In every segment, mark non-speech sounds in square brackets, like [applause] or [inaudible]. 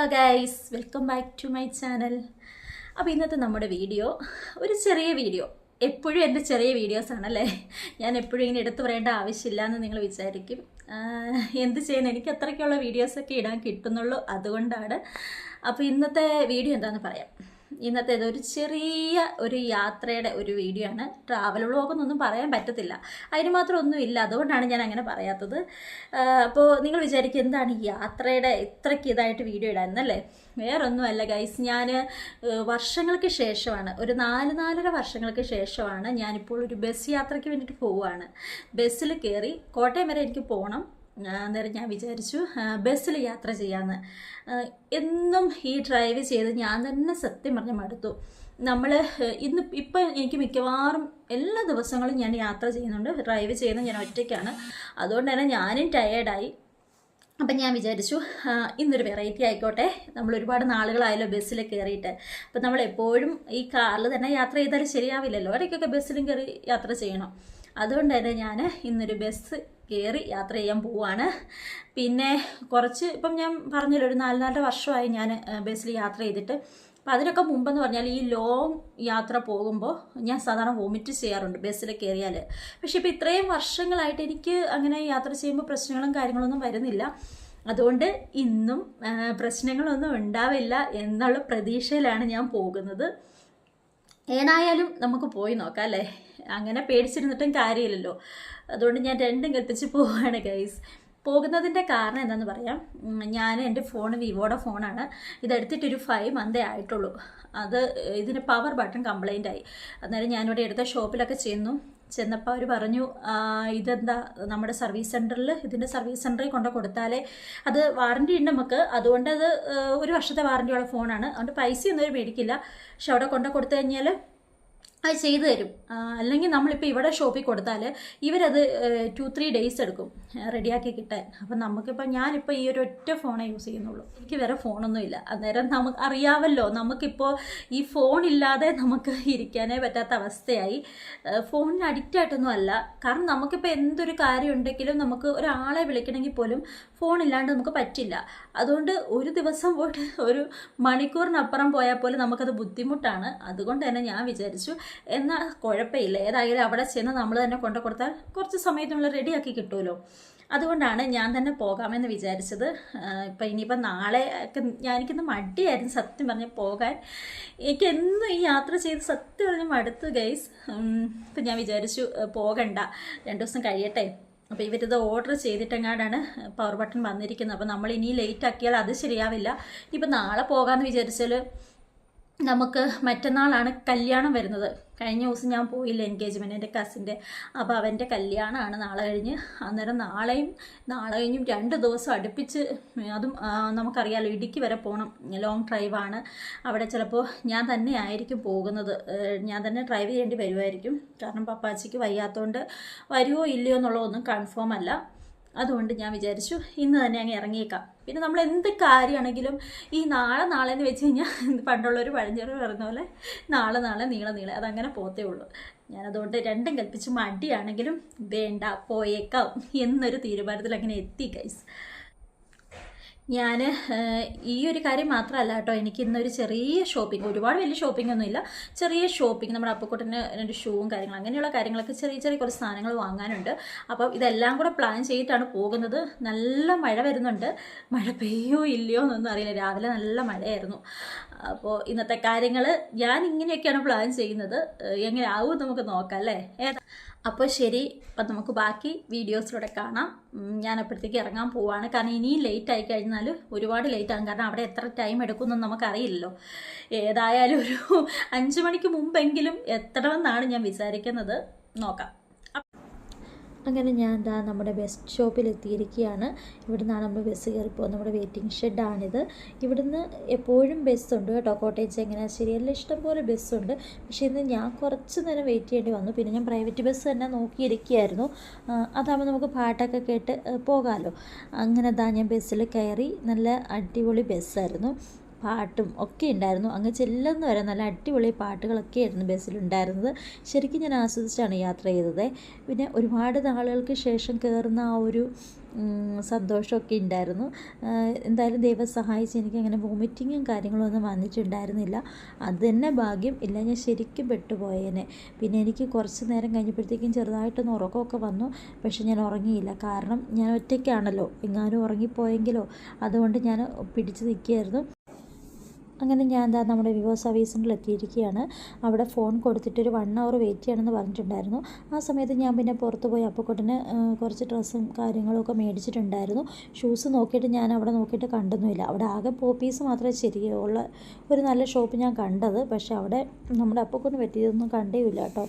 Hello guys welcome back to my channel അപ്പോൾ ഇന്നത്തെ നമ്മുടെ വീഡിയോ ഒരു ചെറിയ വീഡിയോ. എപ്പോഴും എന്റെ ചെറിയ വീഡിയോസ് ആണല്ലേ? ഞാൻ എപ്പോഴും ഇങ്ങനെ എടുത്തു പറയേണ്ട ആവശ്യമില്ല എന്ന് നിങ്ങൾ വിചാരിക്കും. എന്ത് ചെയ്യുന്നു? എനിക്ക് അത്രയ്ക്കുള്ള വീഡിയോസൊക്കെ ഇടാൻ കിട്ടുന്നുള്ളൂ. അതുകൊണ്ടാണ്. അപ്പോൾ ഇന്നത്തെ വീഡിയോ എന്താണെന്ന് പറയാം. ഇന്നത്തേത് ഒരു ചെറിയ ഒരു യാത്രയുടെ ഒരു വീഡിയോ ആണ്. ട്രാവൽ എന്നൊന്നും പറയാൻ പറ്റത്തില്ല. അതിന് മാത്രം ഒന്നുമില്ല. അതുകൊണ്ടാണ് ഞാൻ അങ്ങനെ പറയാത്തത്. അപ്പോൾ നിങ്ങൾ വിചാരിക്കും എന്താണ് യാത്രയുടെ ഇത്രയ്ക്ക് ഇതായിട്ട് വീഡിയോ ഇടാന്നല്ലേ വേറൊന്നുമല്ല ഗൈസ് ഞാൻ വർഷങ്ങൾക്ക് ശേഷമാണ് ഒരു നാല് നാലര വർഷങ്ങൾക്ക് ശേഷമാണ് ഞാനിപ്പോൾ ഒരു ബസ് യാത്രയ്ക്ക് വേണ്ടിയിട്ട് പോവുകയാണ്. ബസ്സിൽ കയറി കോട്ടയം വരെ എനിക്ക് പോകണം. അന്നേരം ഞാൻ വിചാരിച്ചു ബസ്സിൽ യാത്ര ചെയ്യാമെന്ന് എന്നും ഈ ഡ്രൈവ് ചെയ്ത് ഞാൻ തന്നെ സത്യം പറഞ്ഞ് മടുത്തു. നമ്മൾ ഇന്ന് ഇപ്പം എനിക്ക് മിക്കവാറും എല്ലാ ദിവസങ്ങളും ഞാൻ യാത്ര ചെയ്യുന്നുണ്ട്. ഡ്രൈവ് ചെയ്യുന്നത് ഞാൻ ഒറ്റയ്ക്കാണ്. അതുകൊണ്ട് തന്നെ ഞാനും ടയേർഡായി അപ്പം ഞാൻ വിചാരിച്ചു ഇന്നൊരു വെറൈറ്റി ആയിക്കോട്ടെ. നമ്മൾ ഒരുപാട് നാളുകളായല്ലോ ബസ്സിൽ കയറിയിട്ട്. അപ്പം നമ്മൾ എപ്പോഴും ഈ കാറിൽ തന്നെ യാത്ര ചെയ്താൽ ശരിയാവില്ലല്ലോ. ഇടയ്ക്കൊക്കെ ബസ്സിലും കയറി യാത്ര ചെയ്യണം. അതുകൊണ്ട് തന്നെ ഞാൻ ഇന്നൊരു ബസ് കയറി യാത്ര ചെയ്യാൻ പോവുകയാണ് പിന്നെ കുറച്ച് ഇപ്പം ഞാൻ പറഞ്ഞല്ലോ ഒരു നാല് നാലര വർഷമായി ഞാൻ ബസ്സിൽ യാത്ര ചെയ്തിട്ട്. അപ്പം അതിനൊക്കെ മുമ്പെന്ന് പറഞ്ഞാൽ ഈ ലോങ് യാത്ര പോകുമ്പോൾ ഞാൻ സാധാരണ വോമിറ്റ് ചെയ്യാറുണ്ട് ബസ്സിൽ കയറിയാൽ. പക്ഷെ ഇപ്പോൾ ഇത്രയും വർഷങ്ങളായിട്ട് എനിക്ക് അങ്ങനെ യാത്ര ചെയ്യുമ്പോൾ പ്രശ്നങ്ങളും കാര്യങ്ങളൊന്നും വരുന്നില്ല. അതുകൊണ്ട് ഇന്നും പ്രശ്നങ്ങളൊന്നും ഉണ്ടാവില്ല എന്നുള്ള പ്രതീക്ഷയിലാണ് ഞാൻ പോകുന്നത്. ഏതായാലും നമുക്ക് പോയി നോക്കാം അല്ലേ? അങ്ങനെ പേടിച്ചിരുന്നിട്ടും കാര്യമില്ലല്ലോ. അതുകൊണ്ട് ഞാൻ രണ്ടും കൽപ്പിച്ച് പോവുകയാണ് ഗൈസ് പോകുന്നതിന്റെ കാരണം എന്താണെന്ന് പറയാം. ഞാൻ എന്റെ ഫോൺ വിവോയുടെ ഫോണാണ്. ഇതെടുത്തിട്ടൊരു ഫൈവ് മന്തേ ആയിട്ടുള്ളൂ. അത് ഇതിന് പവർ ബട്ടൺ കംപ്ലൈന്റ് ആയി. അന്നേരം ഞാനിവിടെ എടുത്ത ഷോപ്പിലൊക്കെ ചെന്നു. ചെന്നപ്പോൾ അവർ പറഞ്ഞു "ആ, ഇതെന്താ? നമ്മുടെ സർവീസ് സെന്ററിൽ ഇതിന്റെ സർവീസ് സെന്ററിൽ കൊണ്ട് കൊടുത്താലേ അത് വാറണ്ടി ഉണ്ട് നമുക്ക്. അതുകൊണ്ട് അത് ഒരു വർഷത്തെ വാറണ്ടിയുള്ള ഫോണാണ് അതുകൊണ്ട് പൈസയൊന്നും അവർ മേടിക്കില്ല. പക്ഷെ അവിടെ കൊണ്ട് കൊടുത്തു കഴിഞ്ഞാൽ അത് ചെയ്തു തരും. അല്ലെങ്കിൽ നമ്മളിപ്പോൾ ഇവിടെ ഷോപ്പിൽ കൊടുത്താൽ ഇവരത് ടു ത്രീ ഡേയ്സ് എടുക്കും. റെഡിയാക്കി കിട്ടാൻ. അപ്പം നമുക്കിപ്പോൾ ഞാനിപ്പോൾ ഈ ഒരു ഒറ്റ ഫോണേ യൂസ് ചെയ്യുന്നുള്ളൂ. എനിക്ക് വേറെ ഫോണൊന്നുമില്ല. അന്നേരം നമുക്ക് അറിയാമല്ലോ നമുക്കിപ്പോൾ ഈ ഫോൺ ഇല്ലാതെ നമുക്ക് ഇരിക്കാനേ പറ്റാത്ത അവസ്ഥയായി. ഫോണിന് അഡിക്റ്റ് ആയിട്ടൊന്നും അല്ല. കാരണം നമുക്കിപ്പോൾ എന്തൊരു കാര്യം ഉണ്ടെങ്കിലും നമുക്ക് ഒരാളെ വിളിക്കണമെങ്കിൽ പോലും ഫോൺ ഇല്ലാണ്ട് നമുക്ക് പറ്റില്ല. അതുകൊണ്ട് ഒരു ദിവസം പോയിട്ട് ഒരു മണിക്കൂറിനപ്പുറം പോയാൽ പോലും നമുക്കത് ബുദ്ധിമുട്ടാണ്. അതുകൊണ്ട് തന്നെ ഞാൻ വിചാരിച്ചു എന്നാൽ കുഴപ്പമില്ല. ഏതായാലും അവിടെ ചെന്ന് നമ്മൾ തന്നെ കൊണ്ടു കൊടുത്താൽ കുറച്ച് സമയത്തിനുള്ളിൽ റെഡിയാക്കി കിട്ടുമല്ലോ. അതുകൊണ്ടാണ് ഞാൻ തന്നെ പോകാമെന്ന് വിചാരിച്ചത്. ഇപ്പം ഇനിയിപ്പം നാളെ ഒക്കെ ഞാൻ എനിക്കിന്ന് മടിയായിരുന്നു സത്യം പറഞ്ഞ് പോകാൻ. എനിക്ക് എന്നും ഈ യാത്ര ചെയ്ത് സത്യം പറഞ്ഞ് മടുത്തു ഗൈസ് ഇപ്പം ഞാൻ വിചാരിച്ചു പോകണ്ട. രണ്ട് ദിവസം കഴിയട്ടെ. അപ്പോൾ ഇവരിത് ഓർഡർ ചെയ്തിട്ടെങ്ങാണ്ടാണ് പവർ ബട്ടൺ വന്നിരിക്കുന്നത്. അപ്പോൾ നമ്മൾ ഇനി ലേറ്റ് ആക്കിയാൽ അത് ശരിയാവില്ല. ഇനിയിപ്പോൾ നാളെ പോകാമെന്ന് വിചാരിച്ചാൽ നമുക്ക് മറ്റന്നാളാണ് കല്യാണം വരുന്നത്. കഴിഞ്ഞ ദിവസം ഞാൻ പോയില്ല എൻഗേജ്മെന്റ് എന്റെ കസിന്റെ അപ്പോൾ അവന്റെ കല്യാണമാണ് നാളെ കഴിഞ്ഞ്. അന്നേരം നാളെയും നാളെ കഴിഞ്ഞും രണ്ട് ദിവസം അടുപ്പിച്ച് അതും നമുക്കറിയാമല്ലോ ഇടുക്കി വരെ പോകണം ലോങ് ഡ്രൈവാണ് അവിടെ ചിലപ്പോൾ ഞാൻ തന്നെ ആയിരിക്കും പോകുന്നത്. ഞാൻ തന്നെ ഡ്രൈവ് ചെയ്യേണ്ടി വരുമായിരിക്കും കാരണം പപ്പാച്ചിക്ക് വയ്യാത്തതുകൊണ്ട് വരുമോ ഇല്ലയോ എന്നുള്ളതൊന്നും കൺഫേം അല്ല. അതുകൊണ്ട് ഞാൻ വിചാരിച്ചു ഇന്ന് തന്നെ അങ്ങ് ഇറങ്ങിയേക്കാം. പിന്നെ നമ്മൾ എന്ത് കാര്യമാണെങ്കിലും ഈ നാളെ നാളെ എന്ന് വെച്ച് കഴിഞ്ഞാൽ [laughs] പണ്ടുള്ളൊരു പഴഞ്ചൊരു പറഞ്ഞ പോലെ നാളെ നാളെ നീളെ നീളെ അതങ്ങനെ പോത്തേ ഉള്ളൂ. ഞാനതുകൊണ്ട് രണ്ടും കൽപ്പിച്ച് മടിയാണെങ്കിലും വേണ്ട പോയേക്കാം എന്നൊരു തീരുമാനത്തിൽ അങ്ങനെ എത്തി ഗൈസ് ഞാൻ ഈ ഒരു കാര്യം മാത്രമല്ല കേട്ടോ. എനിക്ക് ഇന്നൊരു ചെറിയ ഷോപ്പിംഗ് ഒരുപാട് വലിയ ഷോപ്പിംഗ് ഒന്നുമില്ല. ചെറിയ ഷോപ്പിംഗ് നമ്മുടെ അപ്പക്കുട്ടന് ഒരു ഷൂവും കാര്യങ്ങളും അങ്ങനെയുള്ള കാര്യങ്ങളൊക്കെ ചെറിയ ചെറിയ കുറച്ച് സാധനങ്ങൾ വാങ്ങാനുണ്ട്. അപ്പോൾ ഇതെല്ലാം കൂടെ പ്ലാൻ ചെയ്തിട്ടാണ് പോകുന്നത്. നല്ല മഴ വരുന്നുണ്ട്. മഴ പെയ്യോ ഇല്ലയോ എന്നൊന്നും അറിയില്ല. രാവിലെ നല്ല മഴയായിരുന്നു. അപ്പോൾ ഇന്നത്തെ കാര്യങ്ങൾ ഞാൻ ഇങ്ങനെയൊക്കെയാണ് പ്ലാൻ ചെയ്യുന്നത്. എങ്ങനെ ആവും നമുക്ക് നോക്കാം അല്ലേ? ഏതാ അപ്പോൾ ശരി അപ്പം നമുക്ക് ബാക്കി വീഡിയോസിലൂടെ കാണാം. ഞാൻ അപ്പോഴത്തേക്ക് ഇറങ്ങാൻ പോവാണ്. കാരണം ഇനിയും ലേറ്റ് ആയി കഴിഞ്ഞാൽ ഒരുപാട് ലേറ്റ് ആകും. കാരണം അവിടെ എത്ര ടൈം എടുക്കുമെന്നൊന്നും നമുക്കറിയില്ലല്ലോ. ഏതായാലും ഒരു അഞ്ച് മണിക്ക് മുമ്പെങ്കിലും എത്തണമെന്നാണ് ഞാൻ വിചാരിക്കുന്നത്. നോക്കാം. അങ്ങനെ ഞാൻ എന്താ നമ്മുടെ ബസ് സ്റ്റോപ്പിൽ എത്തിയിരിക്കുകയാണ് ഇവിടുന്നാണ് നമ്മൾ ബസ് കയറി പോകുന്നത്. നമ്മുടെ വെയിറ്റിംഗ് ഷെഡാണിത് ഇവിടുന്ന് എപ്പോഴും ബസ്സുണ്ട് കേട്ടോ. കോട്ടയം ചങ്ങനാശ്ശേരി എല്ലാം ഇഷ്ടംപോലെ ബസ്സുണ്ട് പക്ഷേ ഇന്ന് ഞാൻ കുറച്ച് നേരം വെയിറ്റ് ചെയ്യേണ്ടി വന്നു. പിന്നെ ഞാൻ പ്രൈവറ്റ് ബസ് തന്നെ നോക്കിയിരിക്കുകയായിരുന്നു. അതാകുമ്പോൾ നമുക്ക് പാട്ടൊക്കെ കേട്ട് പോകാമല്ലോ അങ്ങനെ ദാ ഞാൻ ബസ്സിൽ കയറി. നല്ല അടിപൊളി ബസ്സായിരുന്നു പാട്ടും ഒക്കെ ഉണ്ടായിരുന്നു. അങ്ങ് ചെല്ലുന്ന വരെ നല്ല അടിപൊളി പാട്ടുകളൊക്കെ ആയിരുന്നു ബസ്സിലുണ്ടായിരുന്നത് ശരിക്കും ഞാൻ ആസ്വദിച്ചാണ് യാത്ര ചെയ്തത്. പിന്നെ ഒരുപാട് നാളുകൾക്ക് ശേഷം കയറുന്ന ആ ഒരു സന്തോഷമൊക്കെ ഉണ്ടായിരുന്നു. എന്തായാലും ദൈവം സഹായിച്ച് എനിക്ക് അങ്ങനെ വോമിറ്റിങ്ങും കാര്യങ്ങളൊന്നും വന്നിട്ടുണ്ടായിരുന്നില്ല. അത് തന്നെ ഭാഗ്യം. ഇല്ല ഞാൻ ശരിക്കും പെട്ടുപോയേനെ. പിന്നെ എനിക്ക് കുറച്ച് നേരം കഴിഞ്ഞപ്പോഴത്തേക്കും ചെറുതായിട്ടൊന്ന് ഉറക്കമൊക്കെ വന്നു. പക്ഷേ ഞാൻ ഉറങ്ങിയില്ല. കാരണം ഞാൻ ഒറ്റയ്ക്കാണല്ലോ. എങ്ങാനും ഉറങ്ങിപ്പോയെങ്കിലോ? അതുകൊണ്ട് ഞാൻ പിടിച്ച് നിൽക്കുകയായിരുന്നു. അങ്ങനെ ഞാൻ എന്താ നമ്മുടെ വിവോ സർവീസ് എത്തിയിരിക്കുകയാണ് അവിടെ ഫോൺ കൊടുത്തിട്ട് ഒരു വൺ അവർ വെയിറ്റ് ചെയ്യണമെന്ന് പറഞ്ഞിട്ടുണ്ടായിരുന്നു. ആ സമയത്ത് ഞാൻ പിന്നെ പുറത്ത് പോയി അപ്പക്കൊട്ടിന് കുറച്ച് ഡ്രസ്സും കാര്യങ്ങളൊക്കെ മേടിച്ചിട്ടുണ്ടായിരുന്നു. ഷൂസ് നോക്കിയിട്ട് ഞാൻ അവിടെ നോക്കിയിട്ട് കണ്ടൊന്നുമില്ല. അവിടെ ആകെ പോപ്പീസ് മാത്രമേ ശരിയുള്ള ഒരു നല്ല ഷോപ്പ് ഞാൻ കണ്ടത്. പക്ഷേ അവിടെ നമ്മുടെ അപ്പക്കൊട്ട് പറ്റിയതൊന്നും കണ്ടേയില്ല കേട്ടോ.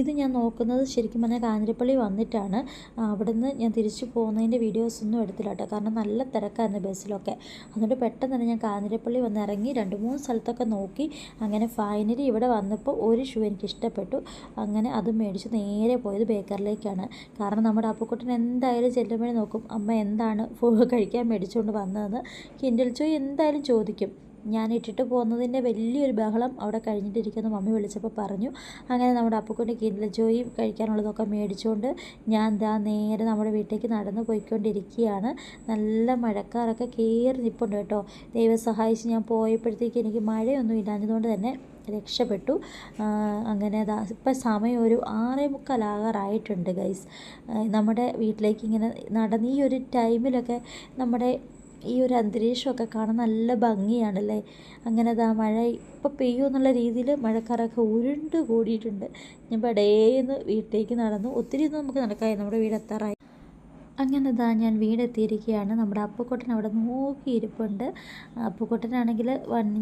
ഇത് ഞാൻ നോക്കുന്നത് ശരിക്കും പറഞ്ഞാൽ കാഞ്ഞിരപ്പള്ളി വന്നിട്ടാണ്. അവിടുന്ന് ഞാൻ തിരിച്ചു പോകുന്നതിന്റെ വീഡിയോസ് ഒന്നും എടുത്തില്ല കേട്ടോ. കാരണം നല്ല തിരക്കായിരുന്നു ബസ്സിലൊക്കെ. അതുകൊണ്ട് പെട്ടെന്ന് തന്നെ ഞാൻ കാഞ്ഞിരപ്പള്ളി വന്ന് ഇറങ്ങി രണ്ട് മൂന്ന് സ്ഥലത്തൊക്കെ നോക്കി. അങ്ങനെ ഫൈനലി ഇവിടെ വന്നപ്പോൾ ഒരു ഷൂ എനിക്ക് ഇഷ്ടപ്പെട്ടു. അങ്ങനെ അത് മേടിച്ച് നേരെ പോയത് ബേക്കറിലേക്കാണ്. കാരണം നമ്മുടെ അപ്പക്കുട്ടൻ എന്തായാലും ചെല്ലുമ്പോഴേ നോക്കും അമ്മ എന്താണ് കഴിക്കാൻ മേടിച്ചുകൊണ്ട് വന്നതെന്ന്? കിൻഡൽ ചോയ് എന്തായാലും ചോദിക്കും. ഞാൻ ഇട്ടിട്ട് പോകുന്നതിന്റെ വലിയൊരു ബഹളം അവിടെ കഴിഞ്ഞിട്ടിരിക്കുന്നു. മമ്മി വിളിച്ചപ്പോൾ പറഞ്ഞു അങ്ങനെ നമ്മുടെ അപ്പുക്കുട്ടി കിൻഡിൽ ജോയി കഴിക്കാനുള്ളതൊക്കെ മേടിച്ചുകൊണ്ട് ഞാൻ ദാ നേരെ നമ്മുടെ വീട്ടിലേക്ക് നടന്ന് പോയിക്കൊണ്ടിരിക്കുകയാണ്. നല്ല മഴക്കാറൊക്കെ കയറി നിൽപ്പുണ്ട് കേട്ടോ. ദൈവം സഹായിച്ച് ഞാൻ പോയപ്പോഴത്തേക്ക് എനിക്ക് മഴയൊന്നും ഇല്ലാഞ്ഞതുകൊണ്ട് തന്നെ രക്ഷപ്പെട്ടു. അങ്ങനെ ഇപ്പം സമയം ഒരു ആറേ മുക്കാലാകാറായിട്ടുണ്ട് ഗൈസ്. നമ്മുടെ വീട്ടിലേക്ക് ഇങ്ങനെ നടന്ന് ഈ ഒരു ടൈമിലൊക്കെ നമ്മുടെ ഈ ഒരു അന്തരീക്ഷമൊക്കെ കാണാൻ നല്ല ഭംഗിയാണല്ലേ? അങ്ങനെ അതാ മഴ ഇപ്പോൾ പെയ്യും എന്നുള്ള രീതിയിൽ മഴക്കാരൊക്കെ ഉരുണ്ട് കൂടിയിട്ടുണ്ട്. ഞാൻ പടേന്ന് വീട്ടിലേക്ക് നടന്നു. ഒത്തിരി ഒന്നും നമുക്ക് നടക്കാതെ നമ്മുടെ വീട് എത്താറായി അങ്ങനെ ഇതാ ഞാൻ വീടെത്തിയിരിക്കുകയാണ്. നമ്മുടെ അപ്പുക്കുട്ടൻ അവിടെ നോക്കിയിരിപ്പുണ്ട്. അപ്പുക്കുട്ടനാണെങ്കിൽ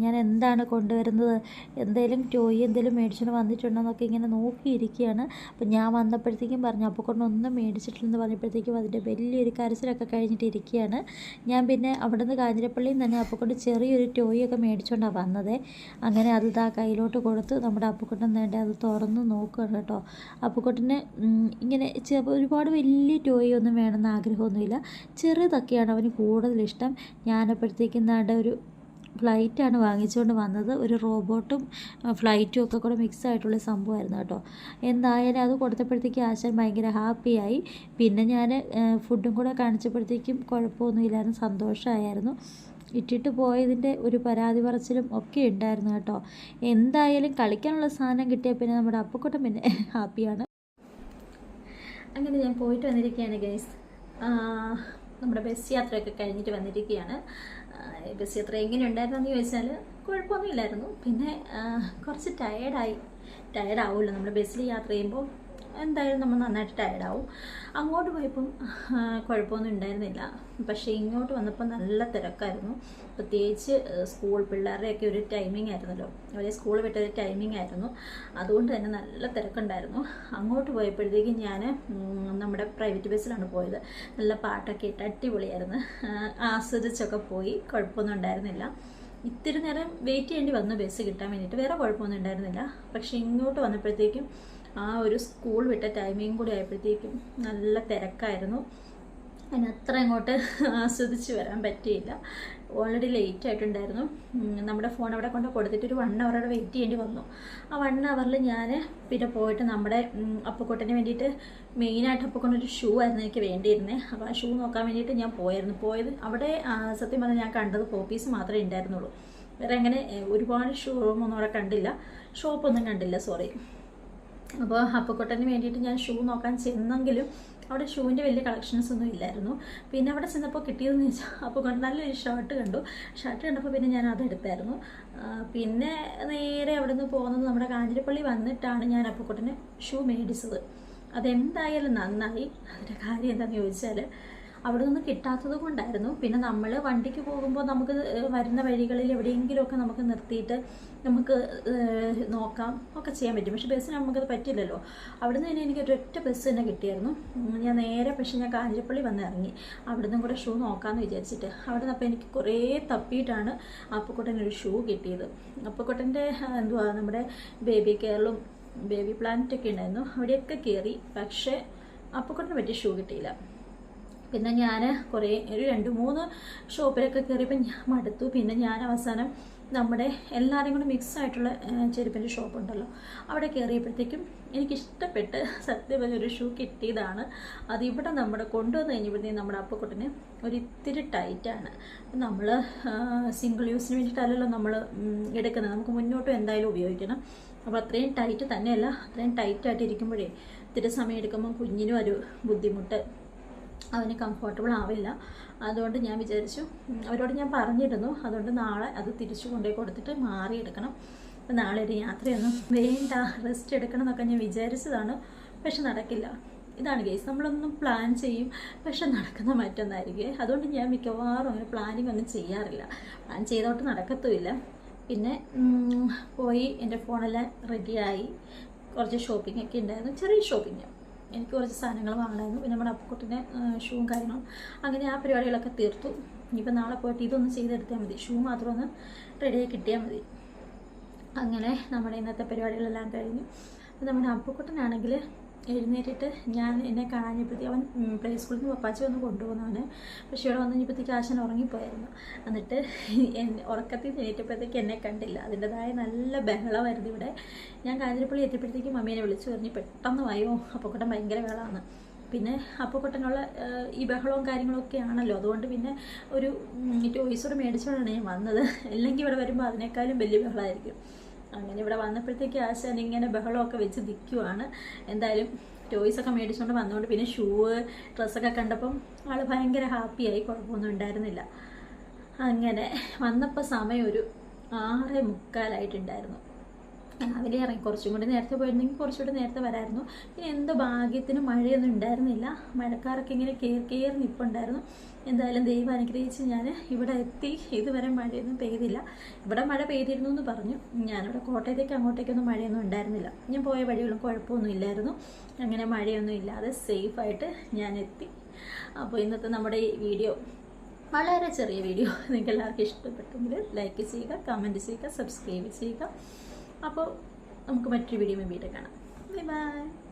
ഞാൻ എന്താണ് കൊണ്ടുവരുന്നത്? എന്തെങ്കിലും ടോയ് എന്തെങ്കിലും മേടിച്ചുകൊണ്ട് വന്നിട്ടുണ്ടോ എന്നൊക്കെ ഇങ്ങനെ നോക്കിയിരിക്കുകയാണ്. അപ്പം ഞാൻ വന്നപ്പോഴത്തേക്കും പറഞ്ഞു അപ്പുക്കുട്ടൻ ഒന്നും മേടിച്ചിട്ടില്ലെന്ന് പറഞ്ഞപ്പോഴത്തേക്കും അതിന്റെ വലിയൊരു കരച്ചിലൊക്കെ കഴിഞ്ഞിട്ട് ഇരിക്കുകയാണ്. ഞാൻ പിന്നെ അവിടെ നിന്ന് കാഞ്ഞിരപ്പള്ളിയിൽ തന്നെ അപ്പുക്കുട്ടൻ ചെറിയൊരു ടോയ് ഒക്കെ മേടിച്ചുകൊണ്ടാണ് വന്നത്. അങ്ങനെ അത് ഇതാ കയ്യിലോട്ട് കൊടുത്ത് നമ്മുടെ അപ്പുക്കുട്ടൻ വേണ്ട അത് തുറന്ന് നോക്കുകയാണ് കേട്ടോ. അപ്പുക്കുട്ടന് ഇങ്ങനെ ഒരുപാട് വലിയ ടോയ് ഒന്നും വേണമെന്ന് ആഗ്രഹമൊന്നുമില്ല. ചെറുതൊക്കെയാണ് അവന് കൂടുതലിഷ്ടം. ഞാനപ്പോഴത്തേക്ക് നാണ്ട ഒരു ഫ്ലൈറ്റാണ് വാങ്ങിച്ചുകൊണ്ട് വന്നത്. ഒരു റോബോട്ടും ഫ്ലൈറ്റും ഒക്കെ കൂടെ മിക്സ് ആയിട്ടുള്ള സംഭവമായിരുന്നു കേട്ടോ. എന്തായാലും അത് കൊടുത്തപ്പോഴത്തേക്ക് ആശാൻ ഭയങ്കര ഹാപ്പിയായി. പിന്നെ ഞാൻ ഫുഡും കൂടെ കാണിച്ചപ്പോഴത്തേക്കും കുഴപ്പമൊന്നുമില്ലായിരുന്നു സന്തോഷമായിരുന്നു. ഇട്ടിട്ട് പോയതിന്റെ ഒരു പരാതി പറച്ചിലും ഒക്കെ ഉണ്ടായിരുന്നു കേട്ടോ. എന്തായാലും കളിക്കാനുള്ള സാധനം കിട്ടിയാൽ പിന്നെ നമ്മുടെ അപ്പക്കുട്ടൻ പിന്നെ ഹാപ്പിയാണ്. അങ്ങനെ ഞാൻ പോയിട്ട് വന്നിരിക്കുകയാണ് ഗൈസ്. നമ്മുടെ ബസ് യാത്രയൊക്കെ കഴിഞ്ഞിട്ട് വന്നിരിക്കുകയാണ്. ബസ് യാത്ര എങ്ങനെ ഉണ്ടായിരുന്നെന്ന് ചോദിച്ചാൽ കുഴപ്പമൊന്നുമില്ലായിരുന്നു. പിന്നെ കുറച്ച് ടയേർഡായി ടയേർഡാവുമല്ലോ നമ്മൾ ബസ്സിൽ യാത്ര ചെയ്യുമ്പോൾ എന്തായാലും നമ്മൾ നന്നായിട്ട് ടയർഡാവും അങ്ങോട്ട് പോയപ്പം കുഴപ്പമൊന്നും ഉണ്ടായിരുന്നില്ല. പക്ഷേ ഇങ്ങോട്ട് വന്നപ്പോൾ നല്ല തിരക്കായിരുന്നു. പ്രത്യേകിച്ച് സ്കൂൾ പിള്ളേരുടെയൊക്കെ ഒരു ടൈമിംഗ് ആയിരുന്നല്ലോ. അവരെ സ്കൂൾ വിട്ടൊരു ടൈമിംഗ് ആയിരുന്നു. അതുകൊണ്ട് തന്നെ നല്ല തിരക്കുണ്ടായിരുന്നു. അങ്ങോട്ട് പോയപ്പോഴത്തേക്കും ഞാൻ നമ്മുടെ പ്രൈവറ്റ് ബസ്സിലാണ് പോയത്. നല്ല പാട്ടൊക്കെ ഇട്ട് അടിപൊളിയായിരുന്നു. ആസ്വദിച്ചൊക്കെ പോയി. കുഴപ്പമൊന്നും ഉണ്ടായിരുന്നില്ല. ഇത്തിരി നേരം വെയിറ്റ് ചെയ്യേണ്ടി വന്നു ബസ് കിട്ടാൻ വേണ്ടിയിട്ട്. വേറെ കുഴപ്പമൊന്നും ഉണ്ടായിരുന്നില്ല. പക്ഷേ ഇങ്ങോട്ട് വന്നപ്പോഴത്തേക്കും ആ ഒരു സ്കൂൾ വിട്ട ടൈമിങ് കൂടി ആയപ്പോഴത്തേക്കും നല്ല തിരക്കായിരുന്നു. അതിനത്ര അങ്ങോട്ട് [laughs] ആസ്വദിച്ച് വരാൻ പറ്റിയില്ല. ഓൾറെഡി ലേറ്റ് ആയിട്ടുണ്ടായിരുന്നു. നമ്മുടെ ഫോൺ അവിടെ കൊണ്ട് കൊടുത്തിട്ട് ഒരു വൺ അവർ അവിടെ വെയിറ്റ് ചെയ്യേണ്ടി വന്നു. ആ വൺ അവറിൽ ഞാൻ പിന്നെ പോയിട്ട് നമ്മുടെ അപ്പക്കൂട്ടിന് വേണ്ടിയിട്ട് മെയിനായിട്ട് അപ്പുക്കൊണ്ടൊരു ഷൂ ആയിരുന്നു എനിക്ക് വേണ്ടിയിരുന്നത് അപ്പോൾ ആ ഷൂ നോക്കാൻ വേണ്ടിയിട്ട് ഞാൻ പോയിരുന്നു പോയത് അവിടെ സത്യം പറഞ്ഞാൽ ഞാൻ കണ്ടത് പോപ്പീസ് മാത്രമേ ഉണ്ടായിരുന്നുള്ളൂ. വേറെ അങ്ങനെ ഒരുപാട് ഷോറൂമൊന്നും അവിടെ കണ്ടില്ല. ഷോപ്പൊന്നും കണ്ടില്ല സോറി അപ്പോൾ അപ്പക്കൊട്ടന് വേണ്ടിയിട്ട് ഞാൻ ഷൂ നോക്കാൻ ചെന്നെങ്കിലും അവിടെ ഷൂവിന്റെ വലിയ കളക്ഷൻസ് ഒന്നും ഇല്ലായിരുന്നു. പിന്നെ അവിടെ ചെന്നപ്പോൾ കിട്ടിയതെന്ന് വെച്ചാൽ അപ്പോൾ നല്ലൊരു ഷർട്ട് കണ്ടു. ഷർട്ട് കണ്ടപ്പോൾ പിന്നെ ഞാൻ അതെടുത്തായിരുന്നു പിന്നെ നേരെ അവിടെ നിന്ന് പോകുന്നത് നമ്മുടെ കാഞ്ഞിരപ്പള്ളി വന്നിട്ടാണ് ഞാൻ അപ്പക്കൊട്ടന് ഷൂ മേടിച്ചത്. അതെന്തായാലും നന്നായി. അതിന്റെ കാര്യം എന്താണെന്ന് ചോദിച്ചാൽ അവിടെ നിന്ന് കിട്ടാത്തത് കൊണ്ടായിരുന്നു. പിന്നെ നമ്മൾ വണ്ടിക്ക് പോകുമ്പോൾ നമുക്ക് വരുന്ന വഴികളിൽ എവിടെയെങ്കിലുമൊക്കെ നമുക്ക് നിർത്തിയിട്ട് നമുക്ക് നോക്കാം ഒക്കെ ചെയ്യാൻ പറ്റും. പക്ഷേ ബസ്സിന് നമുക്കത് പറ്റില്ലല്ലോ. അവിടെ നിന്ന് തന്നെ എനിക്ക് ഒരൊറ്റ ബസ് തന്നെ കിട്ടിയായിരുന്നു. ഞാൻ നേരെ പക്ഷേ ഞാൻ കാഞ്ഞിരപ്പള്ളി വന്ന് ഇറങ്ങി. അവിടെ നിന്നും കൂടെ ഷൂ നോക്കാമെന്ന് വിചാരിച്ചിട്ട്. അവിടെ നിന്ന് അപ്പോൾ എനിക്ക് കുറേ തപ്പിയിട്ടാണ് അപ്പക്കുട്ടനൊരു ഷൂ കിട്ടിയത്. അപ്പക്കുട്ടന്റെ എന്തുവാ നമ്മുടെ ബേബി കെയറിലും ബേബി പ്ലാന്റ് ഒക്കെ ഉണ്ടായിരുന്നു. അവിടെയൊക്കെ കയറി. പക്ഷേ അപ്പക്കുട്ടന് പറ്റിയ ഷൂ കിട്ടിയില്ല. പിന്നെ ഞാൻ കുറേ ഒരു രണ്ട് മൂന്ന് ഷോപ്പിലൊക്കെ കയറിയപ്പോൾ ഞാൻ മടുത്തു. പിന്നെ ഞാൻ അവസാനം നമ്മുടെ എല്ലാവരും കൂടെ മിക്സ് ആയിട്ടുള്ള ചെരുപ്പിന്റെ ഷോപ്പുണ്ടല്ലോ അവിടെ കയറിയപ്പോഴത്തേക്കും എനിക്കിഷ്ടപ്പെട്ട് സത്യം പറഞ്ഞൊരു ഷൂ കിട്ടിയതാണ്. അതിവിടെ നമ്മുടെ കൊണ്ടുവന്ന് കഴിഞ്ഞപ്പോഴത്തേക്കും നമ്മുടെ അപ്പക്കുട്ടിന് ഒരു ഇത്തിരി ടൈറ്റാണ് നമ്മൾ സിംഗിൾ യൂസിന് വേണ്ടിയിട്ടല്ലല്ലോ നമ്മൾ എടുക്കുന്നത്. നമുക്ക് മുന്നോട്ടും എന്തായാലും ഉപയോഗിക്കണം. അപ്പോൾ അത്രയും ടൈറ്റ് തന്നെയല്ല അത്രയും ടൈറ്റായിട്ട് ഇരിക്കുമ്പോഴേ ഇത്തിരി സമയം എടുക്കുമ്പോൾ കുഞ്ഞിനും ഒരു ബുദ്ധിമുട്ട്. അവന് കംഫർട്ടബിൾ ആവില്ല. അതുകൊണ്ട് ഞാൻ വിചാരിച്ചു അവരോട് ഞാൻ പറഞ്ഞിരുന്നു. അതുകൊണ്ട് നാളെ അത് തിരിച്ചു കൊണ്ടുപോയി കൊടുത്തിട്ട് മാറിയെടുക്കണം അപ്പം നാളെ ഒരു യാത്രയൊന്നും വേണ്ട റെസ്റ്റ് എടുക്കണം എന്നൊക്കെ ഞാൻ വിചാരിച്ചതാണ്. പക്ഷെ നടക്കില്ല. ഇതാണ് കേസ് നമ്മളൊന്നും പ്ലാൻ ചെയ്യും. പക്ഷെ നടക്കുന്ന മറ്റൊന്നായിരിക്കും. അതുകൊണ്ട് ഞാൻ മിക്കവാറും അങ്ങനെ പ്ലാനിങ് ഒന്നും ചെയ്യാറില്ല. പ്ലാൻ ചെയ്തോട്ട് നടക്കത്തുമില്ല. പിന്നെ പോയി എന്റെ ഫോണെല്ലാം റെഡിയായി കുറച്ച് ഷോപ്പിംഗ് ഒക്കെ ഉണ്ടായിരുന്നു. ചെറിയ ഷോപ്പിംഗ് എനിക്ക് കുറച്ച് സാധനങ്ങൾ വാങ്ങണമായിരുന്നു. പിന്നെ നമ്മുടെ അപ്പക്കുട്ടിന്റെ ഷൂവും കാര്യങ്ങളും. അങ്ങനെ ആ പരിപാടികളൊക്കെ തീർത്തു. ഇനിയിപ്പോൾ നാളെ പോയിട്ട് ഇതൊന്ന് ചെയ്തെടുത്താൽ മതി. ഷൂ മാത്രം ഒന്ന് റെഡിയായി കിട്ടിയാൽ മതി. അങ്ങനെ നമ്മുടെ ഇന്നത്തെ പരിപാടികളെല്ലാം കഴിഞ്ഞു. നമ്മുടെ അപ്പക്കുട്ടനാണെങ്കിൽ എഴുന്നേറ്റിട്ട് ഞാൻ എന്നെ കാണാഞ്ഞപ്പോഴത്തേക്ക് അവൻ പ്ലേ സ്കൂളിൽ നിന്ന് പപ്പാച്ചി വന്ന് കൊണ്ടുപോകുന്നവന് പക്ഷേ ഇവിടെ വന്ന് കഴിഞ്ഞപ്പോഴത്തേക്ക് ആശൻ ഉറങ്ങിപ്പോയായിരുന്നു. എന്നിട്ട് ഉറക്കത്തിൽ എണീറ്റപ്പോഴത്തേക്ക് എന്നെ കണ്ടില്ല. അതിന്റെതായ നല്ല ബഹളമായിരുന്നു ഇവിടെ. ഞാൻ കാഞ്ഞിരപ്പള്ളി എത്തിയപ്പോഴത്തേക്ക് മമ്മീനെ വിളിച്ചു പറഞ്ഞ് പെട്ടെന്ന് വായോ? അപ്പക്കുട്ടൻ ഭയങ്കര വേളാണ് പിന്നെ അപ്പക്കുട്ടനുള്ള ഈ ബഹളവും കാര്യങ്ങളൊക്കെ ആണല്ലോ. അതുകൊണ്ട് പിന്നെ ഒരു ടോയ്സോട് മേടിച്ചോണ്ടാണ് ഞാൻ വന്നത്. അല്ലെങ്കിൽ ഇവിടെ വരുമ്പോൾ അതിനേക്കാളും വലിയ ബഹളമായിരിക്കും. അങ്ങനെ ഇവിടെ വന്നപ്പോഴത്തേക്ക് ആശാൻ ഇങ്ങനെ ബഹളമൊക്കെ വെച്ച് നിൽക്കുവാണ്. എന്തായാലും ടോയ്സ് ഒക്കെ മേടിച്ചുകൊണ്ട് വന്നുകൊണ്ട് പിന്നെ ഷൂ ഡ്രസ്സൊക്കെ കണ്ടപ്പം ആൾ ഭയങ്കര ഹാപ്പിയായി കുഴപ്പമൊന്നും ഉണ്ടായിരുന്നില്ല. അങ്ങനെ വന്നപ്പോൾ സമയം ഒരു ആറേ മുക്കാലായിട്ടുണ്ടായിരുന്നു. രാവിലെ ഇറങ്ങി കുറച്ചും കൂടി നേരത്തെ പോയിരുന്നെങ്കിൽ കുറച്ചുകൂടി നേരത്തെ വരായിരുന്നു. പിന്നെ എന്ത് ഭാഗ്യത്തിന് മഴയൊന്നും ഉണ്ടായിരുന്നില്ല. മഴക്കാരൊക്കെ ഇങ്ങനെ കയറി കയറി നിൽപ്പുണ്ടായിരുന്നു എന്തായാലും ദൈവം അനുഗ്രഹിച്ച് ഞാൻ ഇവിടെ എത്തി. ഇതുവരെ മഴയൊന്നും പെയ്തില്ല. ഇവിടെ മഴ പെയ്തിരുന്നു എന്ന് പറഞ്ഞു. ഞാനിവിടെ കോട്ടയത്തേക്ക് അങ്ങോട്ടേക്കൊന്നും മഴയൊന്നും ഉണ്ടായിരുന്നില്ല. ഞാൻ പോയ വഴികളും കുഴപ്പമൊന്നും ഇല്ലായിരുന്നു. അങ്ങനെ മഴയൊന്നും ഇല്ലാതെ സേഫായിട്ട് ഞാൻ എത്തി. അപ്പോൾ ഇന്നത്തെ നമ്മുടെ ഈ വീഡിയോ വളരെ ചെറിയ വീഡിയോ. നിങ്ങൾക്ക് എല്ലാവർക്കും ഇഷ്ടപ്പെട്ടെങ്കിൽ ലൈക്ക് ചെയ്യുക കമന്റ് ചെയ്യുക സബ്സ്ക്രൈബ് ചെയ്യുക. അപ്പോൾ നമുക്ക് മറ്റൊരു വീഡിയോ വീണ്ടും കാണാം. Bye bye